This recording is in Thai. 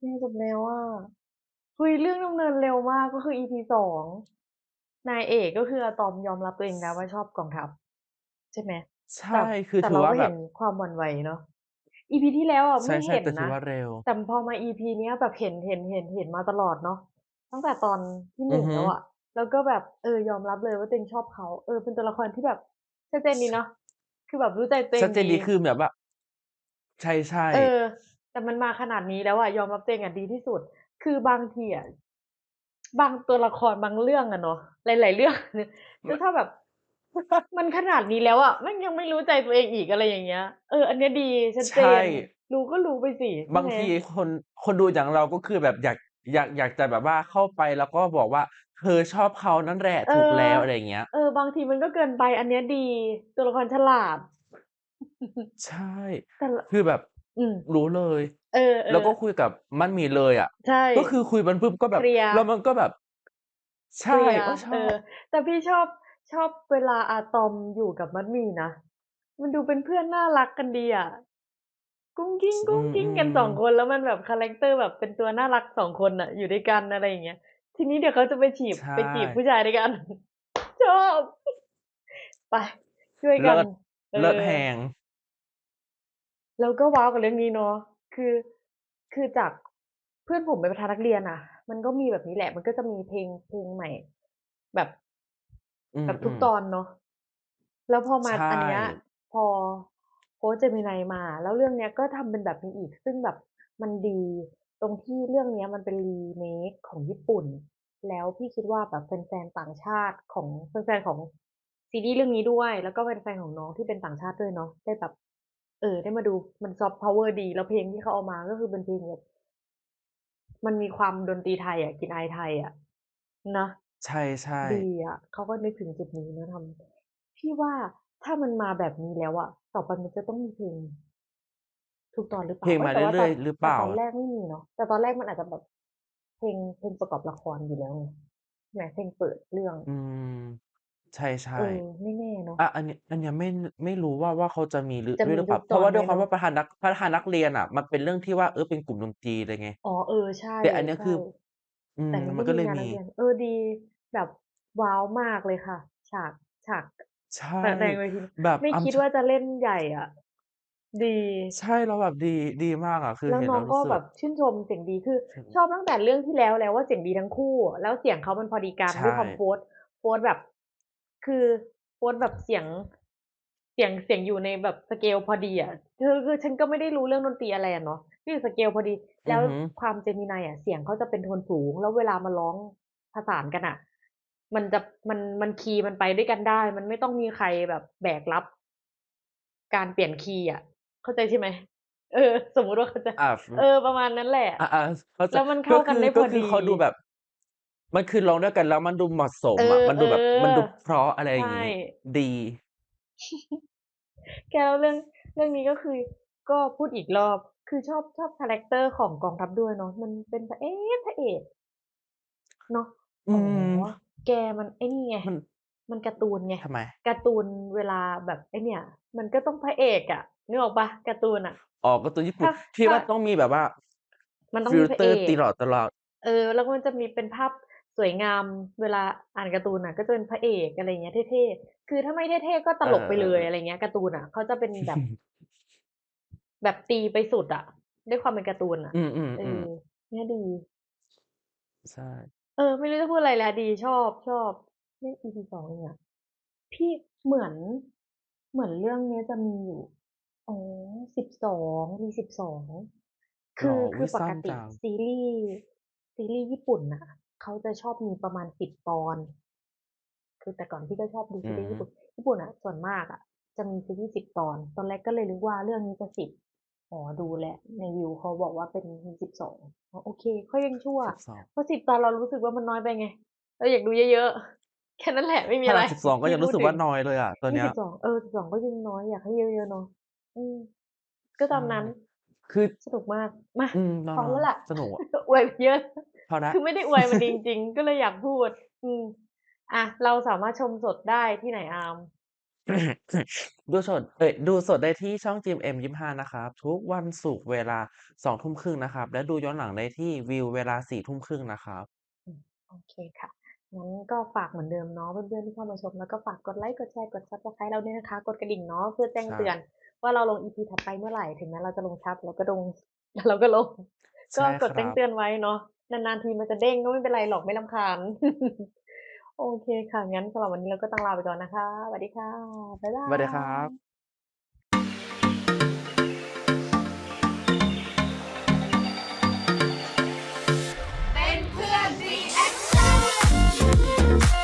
เนี่ยจบแล้วอะเฮ้ยเรื่องดำเนินเร็วมากก็คือ EP สองนายเอกก็คืออะตอมยอมรับตัวเองแล้วว่าชอบกองทัพใช่ไหมใชแต่่คือแต่ถืเราอว่าก็แบเห็บนความหวั่นไหวเนาะ EP ที่แล้วอะใชไม่เห็่นๆแต่ถือนะว่าเร็วแต่พอมา EP เนี้ยแบบเห็นเห็นเห็นเห็นมาตลอดเนาะตั้งแต่ตอนที่หอืนึ่องฮึแล้วอะแล้วก็แบบเออยอมรับเลยว่าตัวเองชอบเขาเออเป็นตัวละครที่แบบชัดเจนดีเนาะคือแบบรู้ใจตัวเอชัดงเจนดีดีคือแบบว่าใช่เอๆอ แต่มันมาขนาดนี้แล้วอะยอมรับตัวเองอะดีที่สุด คือบางทีอะบางตัวละครบางเรื่องอะเนาะหลาย ๆ เรื่องคือถ้าแบบ มันขนาดนี้แล้วอะแม่งยังไม่รู้ใจตัวเองอีกอะไรอย่างเงี้ย เออ อันเนี้ยดีชัดใชเจ่นรู้ก็รู้ไปสิใช่บางไหมทีคนคนดูอย่างเราก็คือแบบอยากอยากอยากจะแบบว่าเข้าไปแล้วก็บอกว่า"เธอชอบเขานั่นแหละเอถูกอ แล้ว"อะไรอย่างเงี้ย เออ บางทีมันก็เกินไป อันเนี้ยดี ตัวละครฉลาด ใช่ แต่ละคือแบบ อืม รู้เลย เออแล้วก็ๆคุยกับมั่นหมีเลยอะใช่ ก็คือคุยมันปุ๊บก็แบเคบลียร์ แล้วมันก็แบบ ใชเค่ลียร์ว่าชอเออบ แต่พี่ชอบชอบเวลาอาตอมอยู่กับมัดหมี่นะ มันดูเป็นเพื่อนน่ารักกันดีอะกุ้งกิ้งอืกุ้งกิ้งกันม2ๆคนแล้วมันแบบคาแรกเตอร์แบบเป็นตัวน่ารัก2คนน่ะ อยู่ด้วยกันอะไรอย่างเงี้ย ทีนี้เดี๋ยวเขาจะไปฉีบใช่ ไปจีบผู้ชายด้วยกัน ชอบ ไปช่วยเลิกันศเอเลิศอแรง เราก็ว้าวกับเรื่องนี้เนาะ คือ คือจากเพื่อนผมเป็นประธานนักเรียนอะมันก็มีแบบนี้แหละ มันก็จะมีเพลงเพลงใหม่ แบบอืแบบทุกมตๆอนเนาะ แล้วพอมาใช่ อันเนี้ย พอโค้ชเจมินายมา แล้วเรื่องเนี้ยก็ทำเป็นแบบนี้อีก ซึ่งแบบมันดี ตรงที่เรื่องเนี้ยมันเป็น remake ของญี่ปุ่น แล้วพี่คิดว่าแบบแฟนๆต่างชาติของแฟนๆของซีรีส์เรื่องนี้ด้วย แล้วก็แฟนๆของน้องที่เป็นต่างชาติด้วยเนาะได้แบบ เออ ได้มาดูมัน Soft Power ดี แล้วเพลงที่เขาเอามาก็คือเป็นเพลงแบบมันมีความดนตรีไทยอะกลิ่นอายไทยอะเนาะใช่ดีๆอะเขาก็นึกถึงจุดนี้นะทำพี่ว่าถ้ามันมาแบบนี้แล้วอะต่อไปมันจะต้องมีเพลงทุกตอนหรือเปเพล่าลงเอ๊มายแต่ว่าเรื่ตออยนๆหรือเแปล่า ตอนอะ?แรกไม่มีเนาะแต่ตอนแรกมันอาจจะแบบเพลงเพลงประกอบละครอยู่แล้วไงใช่ไหมเพลงเปิดเรื่อง อืม ใชเอ่ๆอไม่แน่เนาะอาอันนี้ อันเนี้ยไม่นไม่รู้ว่า ว่าเขาจะมีหรือ จะด้วยมีหรือเปทุล่า กเพตราะอว่านด้วยไหมความเนว่าาะ ประธานนัก ประธานนักเรียนอะ มันเป็นเรื่องที่ว่า เออ เป็นกลุ่มดนตรีเลยไง อ๋อ เออ ใช่ แต่อันเนี้ย ใชคือ อื่แต่มมันมัไม่นก็มีเลยงานมนักีเรียน เออ ดี แบบว้าวมากเลยค่ะ ฉาก ฉาก ใช่แสดงเวที แบบ ไม่ I'm คิด ch ว่าจะเล่นใหญ่อะ ดี ใช่แล้วแบบดี ดีมากอะ คือแล้วนเห็นแ้ล้องวรูก็้สึกแแบบบบชื่นชมเสียงดี คือถึง ชอบตั้งแต่เรื่องที่แล้วแล้วว่า เสียงดีทั้งคู่ แล้วเสียงเขามันพอดีกัน ใชด้วยความโฟร์ธโฟร์ธแบบ คือโฟร์ธแบบเสียงเสียงเสียงอยู่ในแบบสเกลพอดีอะคือคือฉันก็ไม่ได้รู้เรื่องดนตรีอะไรอะเนาะที่อยู่สเกลพอดีอแลื้วอฮึความเจมินายอะเสียงเขาจะเป็นโทนสูง แล้วเวลามาร้องผสานกันอะมันจะมันมันคีย์มันไปด้วยกันได้ มันไม่ต้องมีใครแบบแบกรับ การเปลี่ยนคีย์อะเข้าใจใช่ไหม?เออ สมมุติว่าเขาจะอาฟเออประมาณนั้นแหละอาๆสเข้าใจแล้วมันเกข้็าคกันือได้พก็อคืดอเขาดูีแบบ มันคือร้องด้วยกันแล้วมันดูเหมาะสมเออะมันดูแบบมันดูอเพราะอะไรๆอใยช่างงี้่ดี แกแล้วเรื่องเรื่องนี้ก็คือก็พูดอีกรอบคือชอบชอบคาแรกเตอร์ของกองทัพด้วยเนาะมันเป็นพระเอ๊กพระเอกเนาะอือ๋อม แกมันไอ้นี่ไงมันมันการ์ตูนไงทำไม?การ์ตูนเวลาแบบไอ้เนี่ย มันก็ต้องพระเอกอะนึกออกเปล่าการ์ตูนอะอ๋อการ์ตูนญี่ปุถ่น้าที่ถ้าว่าต้องมีแบบว่า มันต้อฟงิมีลเตอร์พระเอกตลอดๆเออ แล้วก็มันจะมีเป็นภาพ สวยงามเวลาอ่านการ์ตูนน่ะ ก็จะเป็นพระเอกอะไรอย่างเงี้ยเท่ๆ คือถ้าไม่เท่ๆก็ตเอลกไปเลยอๆๆอะไรอย่างเงี้ยการ์ตูนอะเขาจะเป็นแบบ แบบตีไปสุดอะด้วยความเป็นการ์ตูนอะอืเอมอๆๆเนี่ยดี ใช่ เออ ไม่รู้จะพูดอะไรแล้วดีชอบชอบนี่ EP 2เองอะพี่เหมือนเหมือนเรื่องเนี้ยจะมีอยู่อ๋อ12มี12คเหรือ?ออคุื๊อยปกตสั้นจิังซีรีส์ซีรีส์ญี่ปุ่นน่ะ เขาจะชอบมีประมาณ10ตอน คือแต่ก่อนพี่ก็ชอบดูอือฮซีรีส์ญี่ึปุ่น ญี่ปุ่นอะส่วนมากอะจะมีซีรีส์10ตอน ตอนแรกก็เลยนึกว่าเรื่องนี้จะ10อ๋อดูแล้วในรีวิวเขาบอกว่าเป็นมี12อ๋อโอเคก็ยังชั่ว12เพราะ10ตอนเรารู้สึกว่ามันน้อยไปไง เราอยากดูเยอะๆ แค่นั้นแหละไม่มีขนอะไราด12ก็ที่ยังรพูู้ดถสึกวึ่งาน้อยเลยอะตอนนีเ่นี้ย12เออ12ก็ยังน้อยอยากให้เยอะๆเนาะอืม ก็ใชตา่มนั้นคือ สนุกมาก มาอืมนพออนแล้วแหละๆสนุกอะ อวยไปเยอะ พอแล้ควือไม่ได้อวยมันดีจริง ๆ ก็เลยอยากพูด อืมอะเราสามารถชมสดได้ที่ไหนอาม?ดูสด เอ๊ยดูสดได้ที่ช่อง GMM25 นะครับ ทุกวันศุกร์เวลา20:30นะครับ และดูย้อนหลังได้ที่วิวเวลา22:30นะครับอืมโอเคค่ะ งั้นก็ฝากเหมือนเดิมเนาะเพื่อนๆที่เข้ามาชม แล้วก็ฝากกดไลค์ กดแชร์ กด Subscribe เราด้วยนะคะ กดกระดิ่งเนาะเพื่อแจ้งใช่เตือน ว่าเราลง EP ถัดไปเมื่อไหร่ ถึงแม้เราจะลงช้าแต่เราก็ดงเราก็ลงใชก็่กคดรแจ้ังบเตือนไว้เนาะ นานๆทีมันจะเด้งก็ไม่เป็นไรหรอกไม่ลำคาญ โอเคค่ะ งั้นสำหรับวันนี้เราก็ต้องลาไปก่อนนะคะสวัสดีค่ะ บ๊ายบาย สวัสดีครับ